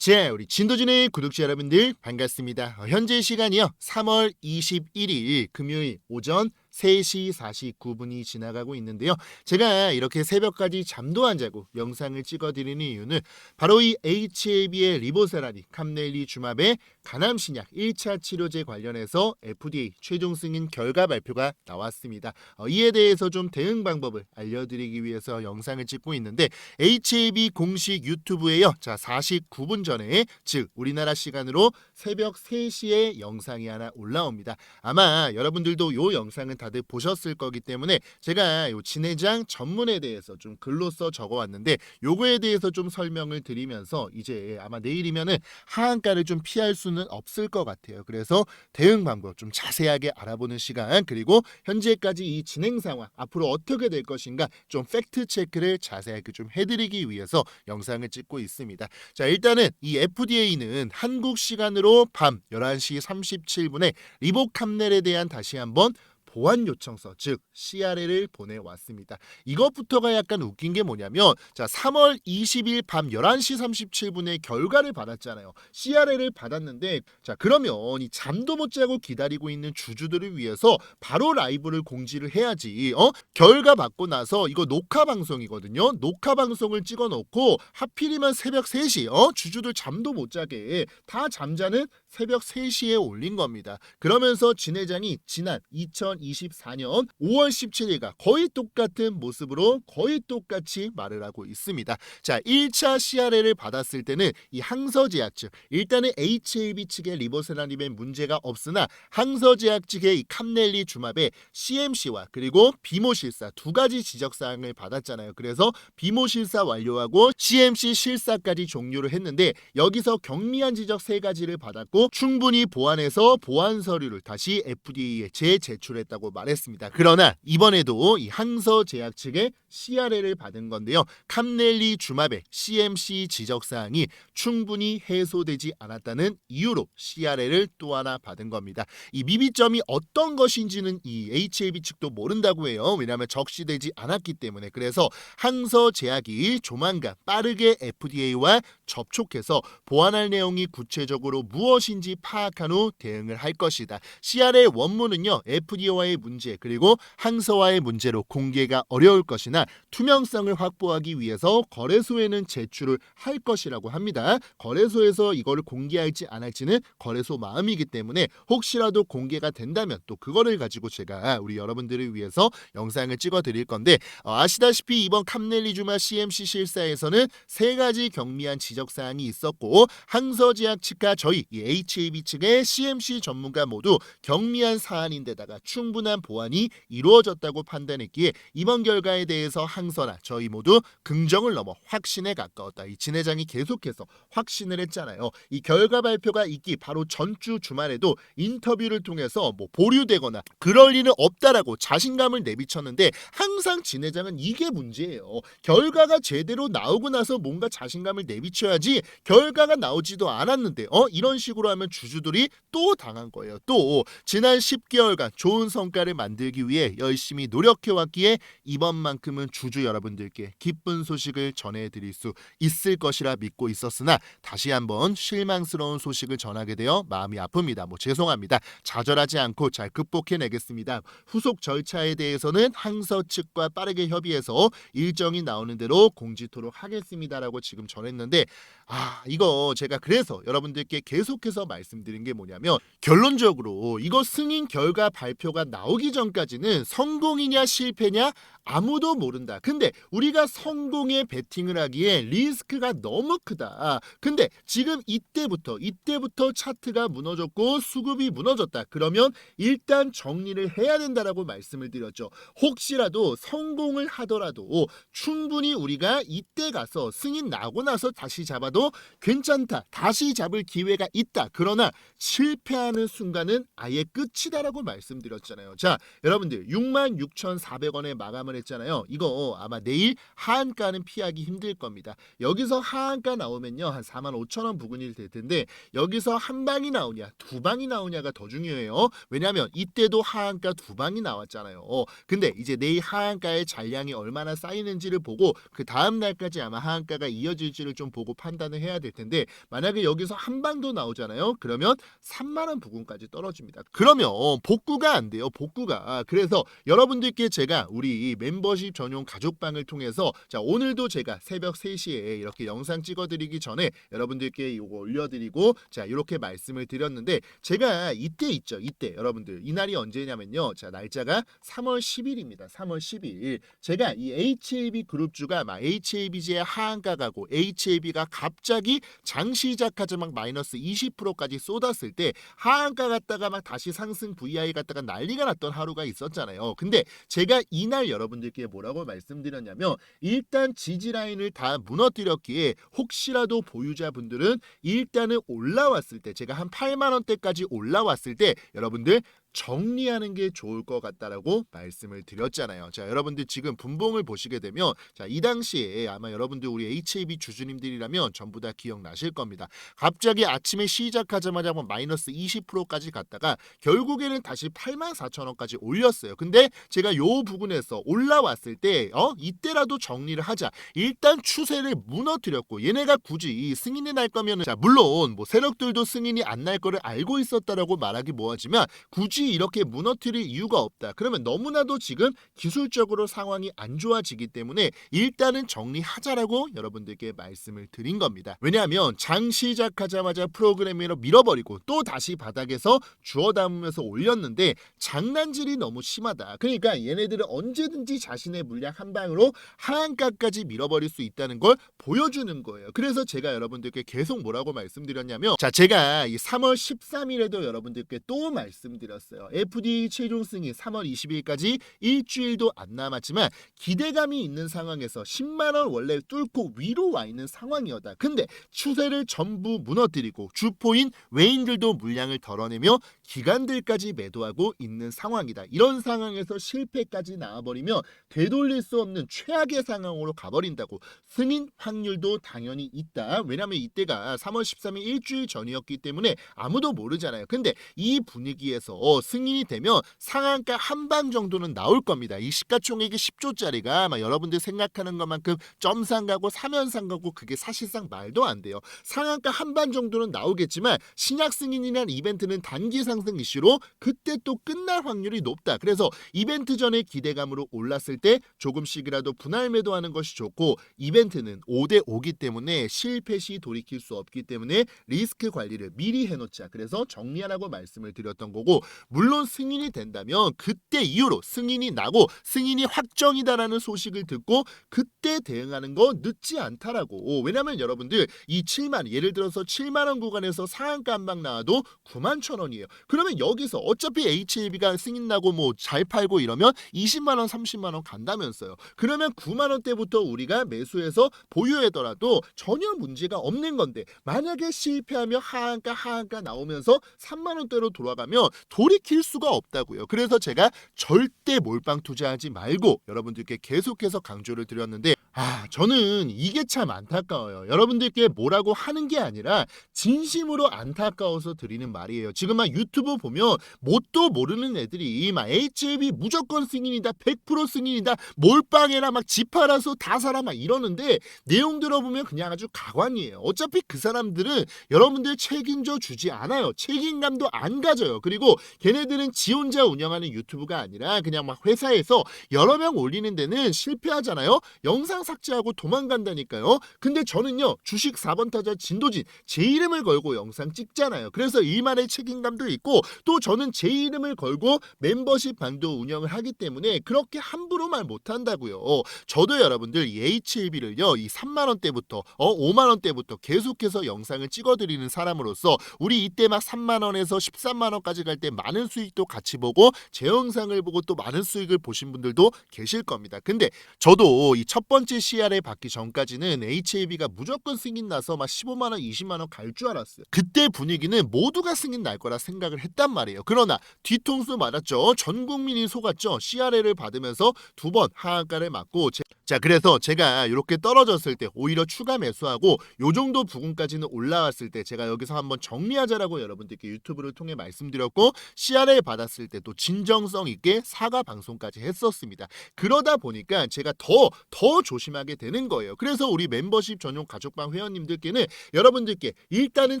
자, 우리 진도진의 구독자 여러분들 반갑습니다. 어, 현재 시간이요. 3월 21일 금요일 오전 3시 49분이 지나가고 있는데요. 제가 이렇게 새벽까지 잠도 안 자고 영상을 찍어드리는 이유는 바로 이 HAB의 리보세라리 캄넬리 주마베 간암신약 1차 치료제 관련해서 FDA 최종 승인 결과 발표가 나왔습니다. 어, 이에 대해서 좀 대응 방법을 알려드리기 위해서 영상을 찍고 있는데 HAB 공식 유튜브에요. 자, 49분 전에 즉 우리나라 시간으로 새벽 3시에 영상이 하나 올라옵니다. 아마 여러분들도 요 영상은 다들 보셨을 거기 때문에 제가 요 진해장 전문에 대해서 좀 글로써 적어왔는데 요거에 대해서 좀 설명을 드리면서 이제 아마 내일이면은 하한가를 좀 피할 수는 없을 것 같아요. 그래서 대응 방법 좀 자세하게 알아보는 시간 그리고 현재까지 이 진행 상황 앞으로 어떻게 될 것인가 좀 팩트 체크를 자세하게 좀 해드리기 위해서 영상을 찍고 있습니다. 자 일단은 이 FDA는 한국 시간으로 밤 11시 37분에 리보캄넬에 대한 다시 한번 보안 요청서 즉 CRL을 보내왔습니다. 이것부터가 약간 웃긴 게 뭐냐면 자 3월 20일 밤 11시 37분에 결과를 받았잖아요. CRL을 받았는데 자 그러면 이 잠도 못 자고 기다리고 있는 주주들을 위해서 바로 라이브를 공지를 해야지. 어? 결과 받고 나서 이거 녹화 방송이거든요. 녹화 방송을 찍어 놓고 하필이면 새벽 3시 어? 주주들 잠도 못 자게 다 잠자는 새벽 3시에 올린 겁니다. 그러면서 진 회장이 지난 2024년 5월 17일과 거의 똑같은 모습으로 거의 똑같이 말을 하고 있습니다. 자, 1차 CRL을 받았을 때는 이 항서제약 측 일단은 HAB 측의 리보세라님의 문제가 없으나 항서제약 측의 이 캄넬리 주마베 CMC와 그리고 비모실사 두 가지 지적 사항을 받았잖아요. 그래서 비모실사 완료하고 CMC 실사까지 종료를 했는데 여기서 경미한 지적 세 가지를 받았고 충분히 보완해서 보완 서류를 다시 FDA에 재제출했다고 말했습니다. 그러나 이번에도 이 항서 제약 측의 CRL을 받은 건데요. 캄넬리 주마베 CMC 지적 사항이 충분히 해소되지 않았다는 이유로 CRL을 또 하나 받은 겁니다. 이 미비점이 어떤 것인지는 이 HAB 측도 모른다고 해요. 왜냐하면 적시되지 않았기 때문에 그래서 항서 제약이 조만간 빠르게 FDA와 접촉해서 보완할 내용이 구체적으로 무엇 인지 파악한 후 대응을 할 것이다. CRL 원문은요 FDA와의 문제 그리고 항서와의 문제로 공개가 어려울 것이나 투명성을 확보하기 위해서 거래소에는 제출을 할 것이라고 합니다. 거래소에서 이거를 공개할지 안 할지는 거래소 마음이기 때문에 혹시라도 공개가 된다면 또 그거를 가지고 제가 우리 여러분들을 위해서 영상을 찍어 드릴 건데 어, 아시다시피 이번 캄넬리주마 CMC 실사에서는 세 가지 경미한 지적 사항이 있었고 항서제약 측과 저희 이 HAB 측의 CMC 전문가 모두 경미한 사안인데다가 충분한 보완이 이루어졌다고 판단했기에 이번 결과에 대해서 항서나 저희 모두 긍정을 넘어 확신에 가까웠다. 이 진 회장이 계속해서 확신을 했잖아요. 이 결과 발표가 있기 바로 전주 주말에도 인터뷰를 통해서 뭐 보류되거나 그럴 일은 없다라고 자신감을 내비쳤는데 항상 진 회장은 이게 문제예요. 결과가 제대로 나오고 나서 뭔가 자신감을 내비쳐야지 결과가 나오지도 않았는데 어 이런 식으로 하면 주주들이 또 당한 거예요. 또 지난 10개월간 좋은 성과를 만들기 위해 열심히 노력해 왔기에 이번만큼은 주주 여러분들께 기쁜 소식을 전해드릴 수 있을 것이라 믿고 있었으나 다시 한번 실망스러운 소식을 전하게 되어 마음이 아픕니다. 뭐 죄송합니다. 좌절하지 않고 잘 극복해내겠습니다. 후속 절차에 대해서는 항서 측과 빠르게 협의해서 일정이 나오는 대로 공지토록 하겠습니다라고 지금 전했는데 아 이거 제가 그래서 여러분들께 계속해서 말씀드린 게 뭐냐면 결론적으로 이거 승인 결과 발표가 나오기 전까지는 성공이냐 실패냐 아무도 모른다. 근데 우리가 성공에 베팅을 하기에 리스크가 너무 크다. 근데 지금 이때부터 이때부터 차트가 무너졌고 수급이 무너졌다. 그러면 일단 정리를 해야 된다라고 말씀을 드렸죠. 혹시라도 성공을 하더라도 충분히 우리가 이때 가서 승인 나고 나서 다시 잡아도 괜찮다. 다시 잡을 기회가 있다. 그러나 실패하는 순간은 아예 끝이다라고 말씀드렸잖아요. 자, 여러분들 66,400원에 마감을 했잖아요. 이거 아마 내일 하한가는 피하기 힘들 겁니다. 여기서 하한가 나오면요. 한 45,000원 부근이 될 텐데 여기서 한 방이 나오냐, 두 방이 나오냐가 더 중요해요. 왜냐하면 이때도 하한가 두 방이 나왔잖아요. 근데 이제 내일 하한가의 잔량이 얼마나 쌓이는지를 보고 그 다음 날까지 아마 하한가가 이어질지를 좀 보고 판단을 해야 될 텐데 만약에 여기서 한방더 나오잖아요. 그러면 3만 원 부근까지 떨어집니다. 그러면 복구가 안 돼요. 복구가. 그래서 여러분들께 제가 우리 멤버십 전용 가족방을 통해서 자 오늘도 제가 새벽 3시에 이렇게 영상 찍어드리기 전에 여러분들께 이거 올려드리고 자 이렇게 말씀을 드렸는데 제가 이때 있죠. 이때 여러분들 이 날이 언제냐면요. 자 날짜가 3월 10일입니다. 3월 10일 제가 이 HAB 그룹주가 막 HABG의 하한가 가고 HAB가 갑자기 장 시작하자마자 마이너스 20% 까지 쏟았을 때 하한가 갔다가 막 다시 상승 VI 갔다가 난리가 났던 하루가 있었잖아요. 근데 제가 이날 여러분들께 뭐라고 말씀드렸냐면 일단 지지 라인을 다 무너뜨렸기에 혹시라도 보유자분들은 일단은 올라왔을 때 제가 한 8만 원대까지 올라왔을 때 여러분들 정리하는 게 좋을 것 같다라고 말씀을 드렸잖아요. 자, 여러분들 지금 분봉을 보시게 되면 자, 이 당시에 아마 여러분들 우리 HAB 주주님들이라면 전부 다 기억나실 겁니다. 갑자기 아침에 시작하자마자 뭐 마이너스 20%까지 갔다가 결국에는 다시 8만 4천 원까지 올렸어요. 근데 제가 요 부분에서 올라왔을 때 어, 이때라도 정리를 하자. 일단 추세를 무너뜨렸고 얘네가 굳이 승인이 날 거면은 자, 물론 뭐 세력들도 승인이 안 날 거를 알고 있었다라고 말하기 뭐하지만 굳이 이렇게 무너뜨릴 이유가 없다. 그러면 너무나도 지금 기술적으로 상황이 안 좋아지기 때문에 일단은 정리하자라고 여러분들께 말씀을 드린 겁니다. 왜냐하면 장 시작하자마자 프로그래밍으로 밀어버리고 또 다시 바닥에서 주워 담으면서 올렸는데 장난질이 너무 심하다. 그러니까 얘네들은 언제든지 자신의 물량 한 방으로 하한가까지 밀어버릴 수 있다는 걸 보여주는 거예요. 그래서 제가 여러분들께 계속 뭐라고 말씀드렸냐면 자 제가 이 3월 13일에도 여러분들께 또 말씀드렸어요. FDA 최종 승인 3월 20일까지 일주일도 안 남았지만 기대감이 있는 상황에서 10만 원 원래 뚫고 위로 와 있는 상황이었다. 근데 추세를 전부 무너뜨리고 주포인 외인들도 물량을 덜어내며 기관들까지 매도하고 있는 상황이다. 이런 상황에서 실패까지 나와버리면 되돌릴 수 없는 최악의 상황으로 가버린다고 승인 확률도 당연히 있다. 왜냐하면 이때가 3월 13일 일주일 전이었기 때문에 아무도 모르잖아요. 근데 이 분위기에서 승인이 되면 상한가 한방 정도는 나올 겁니다. 이 시가총액이 10조짜리가 아마 여러분들 생각하는 것만큼 점상 가고 사면상 가고 그게 사실상 말도 안 돼요. 상한가 한반 정도는 나오겠지만 신약 승인이라는 이벤트는 단기 상승 이슈로 그때 또 끝날 확률이 높다. 그래서 이벤트 전에 기대감으로 올랐을 때 조금씩이라도 분할 매도하는 것이 좋고 이벤트는 5대 5기 때문에 실패 시 돌이킬 수 없기 때문에 리스크 관리를 미리 해놓자. 그래서 정리하라고 말씀을 드렸던 거고 물론 승인이 된다면 그때 이후로 승인이 나고 승인이 확정이다라는 소식을 듣고 그때 대응하는 거 늦지 않다라고. 왜냐면 여러분들 이 7만 예를 들어서 7만 원 구간에서 상한가 한방 나와도 9만 천 원이에요. 그러면 여기서 어차피 HAB가 승인 나고 뭐 잘 팔고 이러면 20만 원, 30만 원 간다면서요. 그러면 9만 원대부터 우리가 매수해서 보유하더라도 전혀 문제가 없는 건데 만약에 실패하며 하한가 하한가 나오면서 3만 원대로 돌아가면 돌이 킬 수가 없다고요. 그래서 제가 절대 몰빵 투자하지 말고 여러분들께 계속해서 강조를 드렸는데 아 저는 이게 참 안타까워요. 여러분들께 뭐라고 하는 게 아니라 진심으로 안타까워서 드리는 말이에요. 지금 막 유튜브 보면 뭣도 모르는 애들이 막 HAB 무조건 승인이다, 100% 승인이다, 몰빵해라, 막 집팔아서 다 사라 막 이러는데 내용 들어보면 그냥 아주 가관이에요. 어차피 그 사람들은 여러분들 책임져 주지 않아요. 책임감도 안 가져요. 그리고 걔네들은 지 혼자 운영하는 유튜브가 아니라 그냥 막 회사에서 여러 명 올리는 데는 실패하잖아요. 영상 삭제하고 도망간다니까요. 근데 저는요 주식 4번 타자 진도진 제 이름을 걸고 영상 찍잖아요. 그래서 일만의 책임감도 있고 또 저는 제 이름을 걸고 멤버십 방도 운영을 하기 때문에 그렇게 함부로 말 못한다고요. 저도 여러분들 이 HAB를요 이 3만 원대부터 어 5만 원대부터 계속해서 영상을 찍어드리는 사람으로서 우리 이때 막 3만 원에서 13만 원까지 갈 때 많은 수익도 같이 보고 제 영상을 보고 또 많은 수익을 보신 분들도 계실 겁니다. 근데 저도 이 첫 번째 CR에 받기 전까지는 HAB가 무조건 승인 나서 막 15만 원, 20만 원 갈 줄 알았어요. 그때 분위기는 모두가 승인 날 거라 생각을 했단 말이에요. 그러나 뒤통수 맞았죠. 전 국민이 속았죠. CRA를 받으면서 두 번 하한가를 맞고 제... 자 그래서 제가 이렇게 떨어졌을 때 오히려 추가 매수하고 요 정도 부분까지는 올라왔을 때 제가 여기서 한번 정리하자라고 여러분들께 유튜브를 통해 말씀드렸고 CRA 받았을 때도 진정성 있게 사과 방송까지 했었습니다. 그러다 보니까 제가 더더 하게 되는 거예요. 그래서 우리 멤버십 전용 가족방 회원님들께는 여러분들께 일단은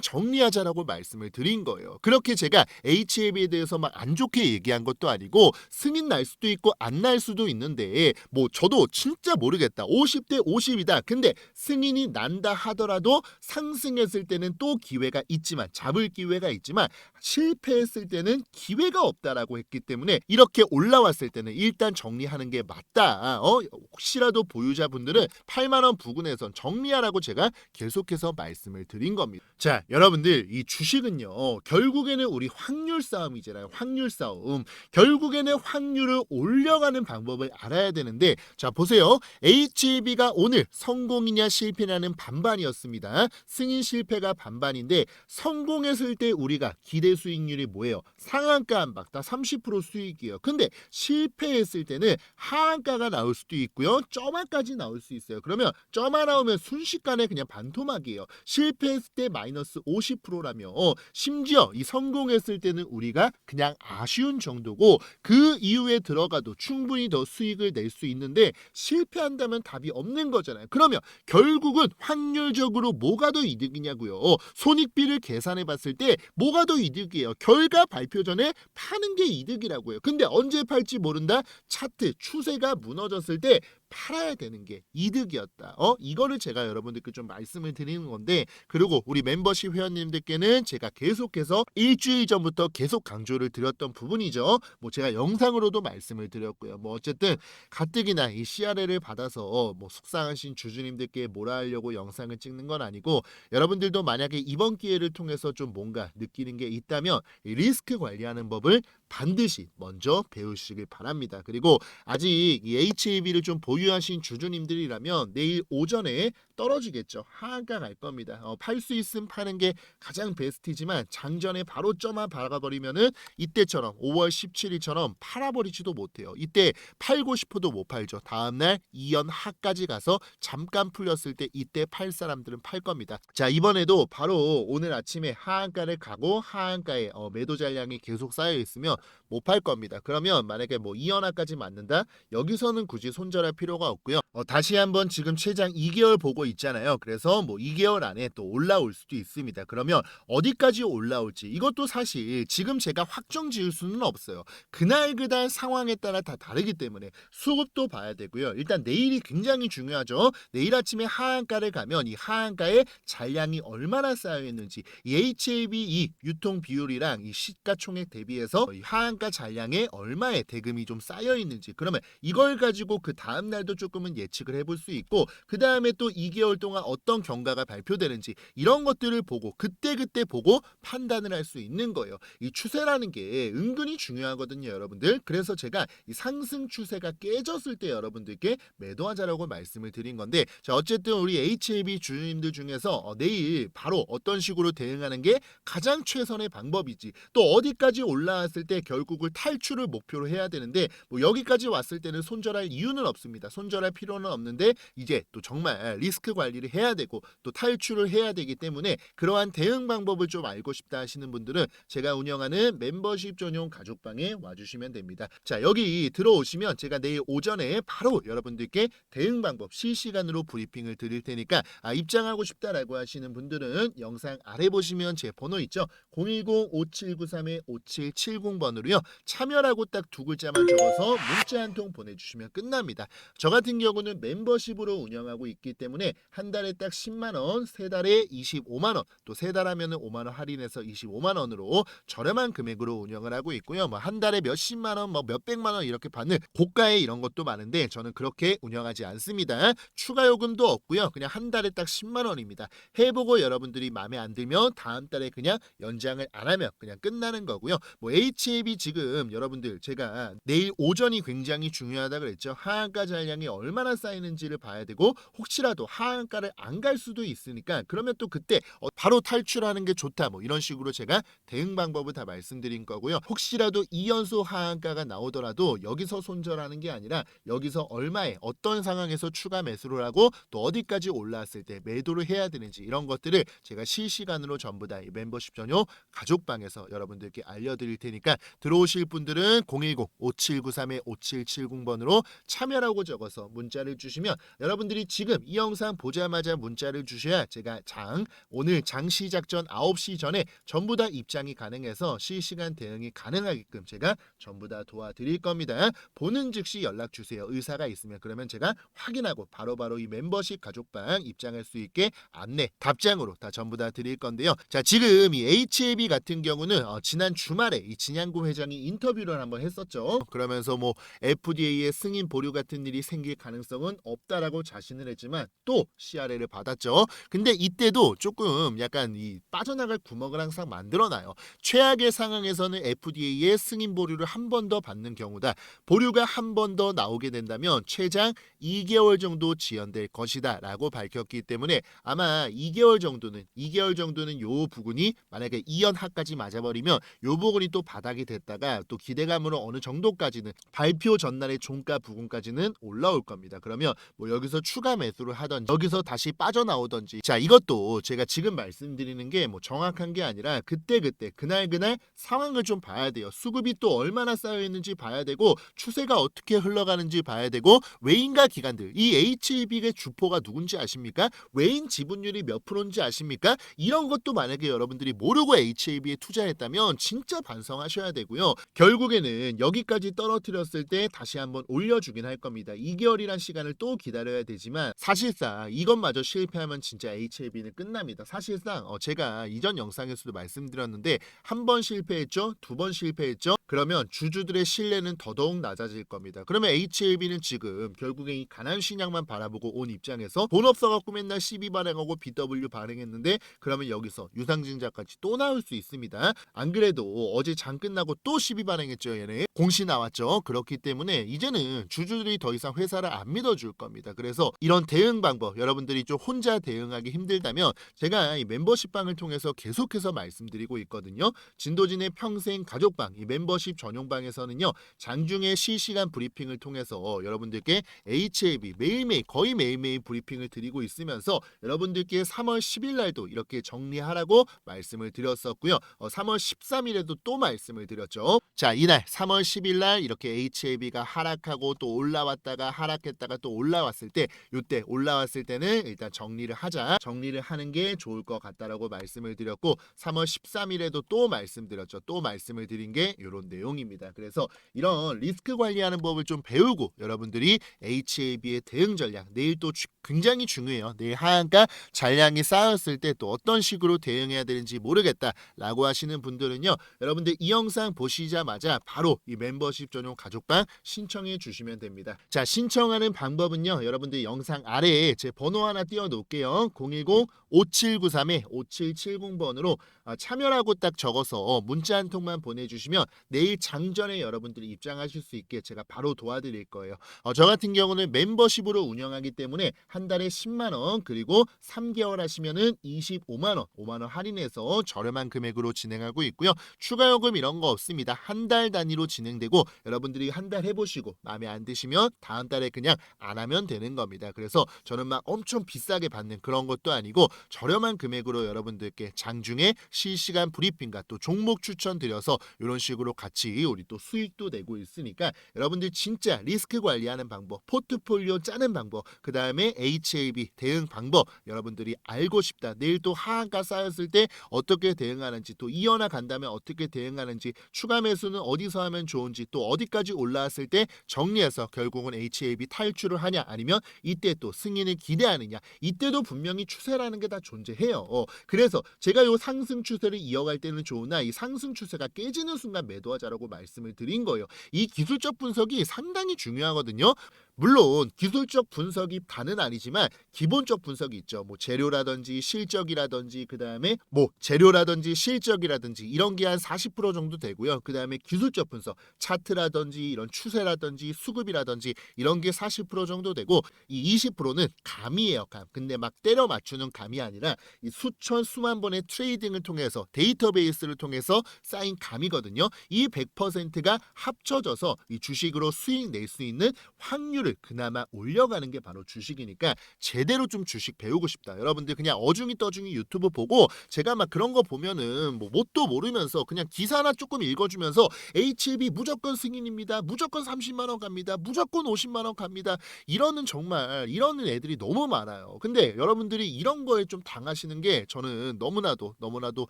정리하자라고 말씀을 드린 거예요. 그렇게 제가 HAB에 대해서 막 안 좋게 얘기한 것도 아니고 승인 날 수도 있고 안 날 수도 있는데 뭐 저도 진짜 모르겠다. 50대 50이다. 근데 승인이 난다 하더라도 상승했을 때는 또 기회가 있지만 잡을 기회가 있지만 실패했을 때는 기회가 없다라고 했기 때문에 이렇게 올라왔을 때는 일단 정리하는 게 맞다. 어? 혹시라도 보유자 분들은 8만 원 부근에선 정리하라고 제가 계속해서 말씀을 드린 겁니다. 자, 여러분들 이 주식은요. 결국에는 우리 확률 싸움이잖아요. 확률 싸움. 결국에는 확률을 올려가는 방법을 알아야 되는데 자, 보세요. HB가 오늘 성공이냐 실패냐는 반반이었습니다. 승인 실패가 반반인데 성공했을 때 우리가 기대 수익률이 뭐예요? 상한가 한박다 30% 수익이에요. 근데 실패했을 때는 하한가가 나올 수도 있고요. 점화까지 나올 수 있어요. 그러면 점화 나오면 순식간에 그냥 반토막이에요. 실패했을 때 마이너스 50%라며 심지어 이 성공했을 때는 우리가 그냥 아쉬운 정도고 그 이후에 들어가도 충분히 더 수익을 낼 수 있는데 실패한다면 답이 없는 거잖아요. 그러면 결국은 확률적으로 뭐가 더 이득이냐고요. 손익비를 계산해 봤을 때 뭐가 더 이득이에요. 결과 발표 전에 파는 게 이득이라고요. 근데 언제 팔지 모른다. 차트 추세가 무너졌을 때 팔아야 되는 게 이득이었다. 어? 이거를 제가 여러분들께 좀 말씀을 드리는 건데 그리고 우리 멤버십 회원님들께는 제가 계속해서 일주일 전부터 계속 강조를 드렸던 부분이죠. 뭐 제가 영상으로도 말씀을 드렸고요. 뭐 어쨌든 가뜩이나 이 CRL을 받아서 뭐 속상하신 주주님들께 뭐라 하려고 영상을 찍는 건 아니고 여러분들도 만약에 이번 기회를 통해서 좀 뭔가 느끼는 게 있다면 이 리스크 관리하는 법을 반드시 먼저 배우시길 바랍니다. 그리고 아직 이 HAB를 좀 보유 하신 주주님들이라면 내일 오전에 떨어지겠죠. 하한가 갈 겁니다. 어, 팔수 있으면 파는 게 가장 베스트지만 장전에 바로 점화 박아버리면은 이때처럼 5월 17일처럼 팔아버리지도 못해요. 이때 팔고 싶어도 못 팔죠. 다음날 2연 하까지 가서 잠깐 풀렸을 때 이때 팔 사람들은 팔 겁니다. 자 이번에도 바로 오늘 아침에 하한가를 가고 하한가에 어, 매도 잔량이 계속 쌓여 있으면 못 팔 겁니다. 그러면 만약에 뭐 2연하까지 맞는다? 여기서는 굳이 손절할 필요가 없고요. 어, 다시 한번 지금 최장 2개월 보고 있잖아요. 그래서 뭐 2개월 안에 또 올라올 수도 있습니다. 그러면 어디까지 올라올지 이것도 사실 지금 제가 확정 지을 수는 없어요. 그날 그날 상황에 따라 다 다르기 때문에 수급도 봐야 되고요. 일단 내일이 굉장히 중요하죠. 내일 아침에 하한가를 가면 이 하한가에 잔량이 얼마나 쌓여 있는지 이 HAB 이 유통 비율이랑 이 시가총액 대비해서 이 하한가 잔량에 얼마의 대금이 좀 쌓여 있는지 그러면 이걸 가지고 그 다음 날도 조금은 예측을 해볼 수 있고 그 다음에 또 2개월 동안 어떤 경과가 발표되는지 이런 것들을 보고 그때 그때 보고 판단을 할 수 있는 거예요. 이 추세라는 게 은근히 중요하거든요, 여러분들. 그래서 제가 이 상승 추세가 깨졌을 때 여러분들께 매도하자라고 말씀을 드린 건데 자 어쨌든 우리 HAB 주주님들 중에서 어, 내일 바로 어떤 식으로 대응하는 게 가장 최선의 방법이지 또 어디까지 올라왔을 때 결국을 탈출을 목표로 해야 되는데 뭐 여기까지 왔을 때는 손절할 이유는 없습니다. 손절할 필요는 없는데 이제 또 정말 리스크 관리를 해야 되고 또 탈출을 해야 되기 때문에 그러한 대응 방법을 좀 알고 싶다 하시는 분들은 제가 운영하는 멤버십 전용 가족방에 와주시면 됩니다. 자 여기 들어오시면 제가 내일 오전에 바로 여러분들께 대응 방법 실시간으로 브리핑을 드릴 테니까 아, 입장하고 싶다라고 하시는 분들은 영상 아래 보시면 제 번호 있죠. 010-5793-5770번으로요. 참여라고 딱 두 글자만 적어서 문자 한 통 보내주시면 끝납니다. 저 같은 경우는 멤버십으로 운영하고 있기 때문에 한 달에 딱 10만 원, 세 달에 25만 원, 또 세 달 하면은 5만 원 할인해서 25만 원으로 저렴한 금액으로 운영을 하고 있고요. 뭐 한 달에 몇십만 원, 뭐 몇백만 원 이렇게 받는 고가의 이런 것도 많은데 저는 그렇게 운영하지 않습니다. 추가 요금도 없고요. 그냥 한 달에 딱 10만 원입니다. 해보고 여러분들이 마음에 안 들면 다음 달에 그냥 연장을 안 하면 그냥 끝나는 거고요. 뭐 HAB 지금 여러분들 제가 내일 오전이 굉장히 중요하다 그랬죠. 하한가 잔량이 얼마나 쌓이는지를 봐야 되고 혹시라도 하 한가를 안 갈 수도 있으니까 그러면 또 그때 어, 바로 탈출하는 게 좋다 뭐 이런 식으로 제가 대응 방법을 다 말씀드린 거고요. 혹시라도 2연속 하한가가 나오더라도 여기서 손절하는 게 아니라 여기서 얼마에 어떤 상황에서 추가 매수를 하고 또 어디까지 올라왔을 때 매도를 해야 되는지 이런 것들을 제가 실시간으로 전부 다이 멤버십 전용 가족방에서 여러분들께 알려드릴 테니까 들어오실 분들은 010-5793-5770번으로 참여라고 적어서 문자를 주시면 여러분들이 지금 이 영상 보자마자 문자를 주셔야 제가 장 오늘 장 시작 전 9시 전에 전부 다 입장이 가능해서 실시간 대응이 가능하게끔 제가 전부 다 도와드릴 겁니다. 보는 즉시 연락 주세요. 의사가 있으면 그러면 제가 확인하고 바로 바로 이 멤버십 가족방 입장할 수 있게 안내 답장으로 다 전부 다 드릴 건데요. 자 지금 이 HAB 같은 경우는 어, 지난 주말에 이 진양구 회장이 인터뷰를 한번 했었죠. 그러면서 뭐 FDA의 승인 보류 같은 일이 생길 가능성은 없다라고 자신을 했지만 또 CRL을 받았죠. 근데 이때도 조금 약간 이 빠져나갈 구멍을 항상 만들어놔요. 최악의 상황에서는 FDA의 승인 보류를 한 번 더 받는 경우다. 보류가 한 번 더 나오게 된다면 최장 2개월 정도 지연될 것이다 라고 밝혔기 때문에 아마 2개월 정도는 2개월 정도는 요 부분이 만약에 2연하까지 맞아버리면 요 부분이 또 바닥이 됐다가 또 기대감으로 어느 정도까지는 발표 전날의 종가 부분까지는 올라올 겁니다. 그러면 뭐 여기서 추가 매수를 하던지 여기서 다시 빠져나오던지 자 이것도 제가 지금 말씀드리는 게 뭐 정확한 게 아니라 그때 그때 그날 그날 상황을 좀 봐야 돼요. 수급이 또 얼마나 쌓여 있는지 봐야 되고 추세가 어떻게 흘러가는지 봐야 되고 외인과 기관들 이 HAB의 주포가 누군지 아십니까? 외인 지분율이 몇 프로인지 아십니까? 이런 것도 만약에 여러분들이 모르고 HAB에 투자했다면 진짜 반성하셔야 되고요. 결국에는 여기까지 떨어뜨렸을 때 다시 한번 올려주긴 할 겁니다. 2개월이란 시간을 또 기다려야 되지만 사실상 이것마저 실패하면 진짜 HAB는 끝납니다. 사실상 어, 제가 이전 영상에서도 말씀드렸는데 한 번 실패했죠, 두 번 실패했죠. 그러면 주주들의 신뢰는 더더욱 낮아질 겁니다. 그러면 HAB는 지금 결국에 이 가난 신약만 바라보고 온 입장에서 돈 없어갖고 맨날 CB 발행하고 BW 발행했는데 그러면 여기서 유상증자까지 또 나올 수 있습니다. 안 그래도 어제 장 끝나고 또 CB 발행했죠 얘네 공시 나왔죠. 그렇기 때문에 이제는 주주들이 더 이상 회사를 안 믿어줄 겁니다. 그래서 이런 대응 방법 여러분들이 좀 혼자 대응하기 힘들다면 제가 이 멤버십 방을 통해서 계속해서 말씀드리고 있거든요. 진도진의 평생 가족방 이 멤버 십 전용방에서는요 장중에 실시간 브리핑을 통해서 여러분들께 HAB 매일매일 거의 매일매일 브리핑을 드리고 있으면서 여러분들께 3월 10일 날도 이렇게 정리하라고 말씀을 드렸었고요. 어, 3월 13일에도 또 말씀을 드렸죠. 자, 이날 3월 10일 날 이렇게 HAB가 하락하고 또 올라왔다가 하락했다가 또 올라왔을 때 이때 올라왔을 때는 일단 정리를 하자. 정리를 하는 게 좋을 것 같다라고 말씀을 드렸고 3월 13일에도 또 말씀드렸죠. 또 말씀을 드린 게 이런 내용입니다. 그래서 이런 리스크 관리하는 법을 좀 배우고 여러분들이 HAB의 대응 전략 내일 또 주- 굉장히 중요해요. 내일 하한가 잔량이 쌓였을 때 또 어떤 식으로 대응해야 되는지 모르겠다라고 하시는 분들은요. 여러분들 이 영상 보시자마자 바로 이 멤버십 전용 가족방 신청해 주시면 됩니다. 자, 신청하는 방법은요. 여러분들 영상 아래에 제 번호 하나 띄워 놓을게요. 010-5793-5770번으로 아, 참여라고 딱 적어서 문자 한 통만 보내주시면 내일 장전에 여러분들이 입장하실 수 있게 제가 바로 도와드릴 거예요. 어, 저 같은 경우는 멤버십으로 운영하기 때문에 한 달에 10만 원 그리고 3개월 하시면은 25만 원, 5만 원 할인해서 저렴한 금액으로 진행하고 있고요. 추가 요금 이런 거 없습니다. 한 달 단위로 진행되고 여러분들이 한 달 해보시고 마음에 안 드시면 다음 달에 그냥 안 하면 되는 겁니다. 그래서 저는 막 엄청 비싸게 받는 그런 것도 아니고 저렴한 금액으로 여러분들께 장중에 실시간 브리핑과 또 종목 추천 드려서 이런 식으로 같이 우리 또 수익도 내고 있으니까 여러분들 진짜 리스크 관리하는 방법, 포트폴리오 짜는 방법, 그 다음에 HAB 대응 방법 여러분들이 알고 싶다. 내일 또 하한가 쌓였을 때 어떻게 대응하는지 또 이연화 간다면 어떻게 대응하는지 추가 매수는 어디서 하면 좋은지 또 어디까지 올라왔을 때 정리해서 결국은 HAB 탈출을 하냐 아니면 이때 또 승인을 기대하느냐 이때도 분명히 추세라는 게 다 존재해요. 어, 그래서 제가 요 상승 추세를 이어갈 때는 좋으나 이 상승 추세가 깨지는 순간 매도하자라고 말씀을 드린 거예요. 이 기술적 분석이 상당히 중요하거든요. 물론 기술적 분석이 다는 아니지만 기본적 분석이 있죠. 뭐 재료라든지 실적이라든지 그다음에 뭐 재료라든지 실적이라든지 이런 게 한 40% 정도 되고요. 그다음에 기술적 분석, 차트라든지 이런 추세라든지 수급이라든지 이런 게 40% 정도 되고 이 20%는 감이에요, 감. 근데 막 때려 맞추는 감이 아니라 이 수천 수만 번의 트레이딩을 통해서 데이터베이스를 통해서 쌓인 감이거든요. 이 100%가 합쳐져서 이 주식으로 수익 낼 수 있는 확률을 그나마 올려가는 게 바로 주식이니까 제대로 좀 주식 배우고 싶다. 여러분들 그냥 어중이 떠중이 유튜브 보고 제가 막 그런 거 보면은 뭐 뭣도 모르면서 그냥 기사나 조금 읽어주면서 HLB 무조건 승인입니다. 무조건 30만 원 갑니다. 무조건 50만 원 갑니다. 이러는 정말 이러는 애들이 너무 많아요. 근데 여러분들이 이런 거에 좀 당하시는 게 저는 너무나도 너무나도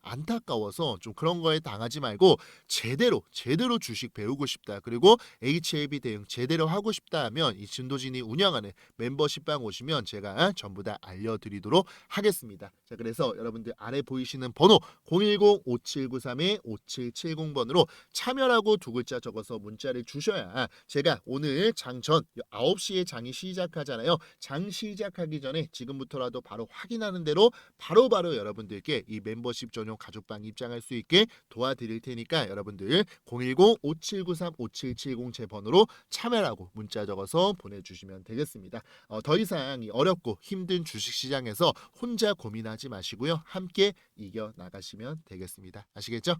안타까워서 좀 그런 거에 당하지 말고 제대로 제대로 주식 배우고 싶다. 그리고 HLB 대응 제대로 하고 싶다 하면 이 진도진이 운영하는 멤버십방 오시면 제가 전부 다 알려드리도록 하겠습니다. 자 그래서 여러분들 아래 보이시는 번호 010-5793-5770번으로 참여라고 두 글자 적어서 문자를 주셔야 제가 오늘 장전 9시에 장이 시작하잖아요. 장 시작하기 전에 지금부터라도 바로 확인하는 대로 바로바로 여러분들께 이 멤버십 전용 가족방 입장할 수 있게 도와드릴 테니까 여러분들 010-5793-5770 제 번호로 참여라고 문자 적어서 보내주시면 되겠습니다. 어, 더 이상 이 어렵고 힘든 주식시장에서 혼자 고민하지 마시고요. 함께 이겨 나가시면 되겠습니다. 아시겠죠?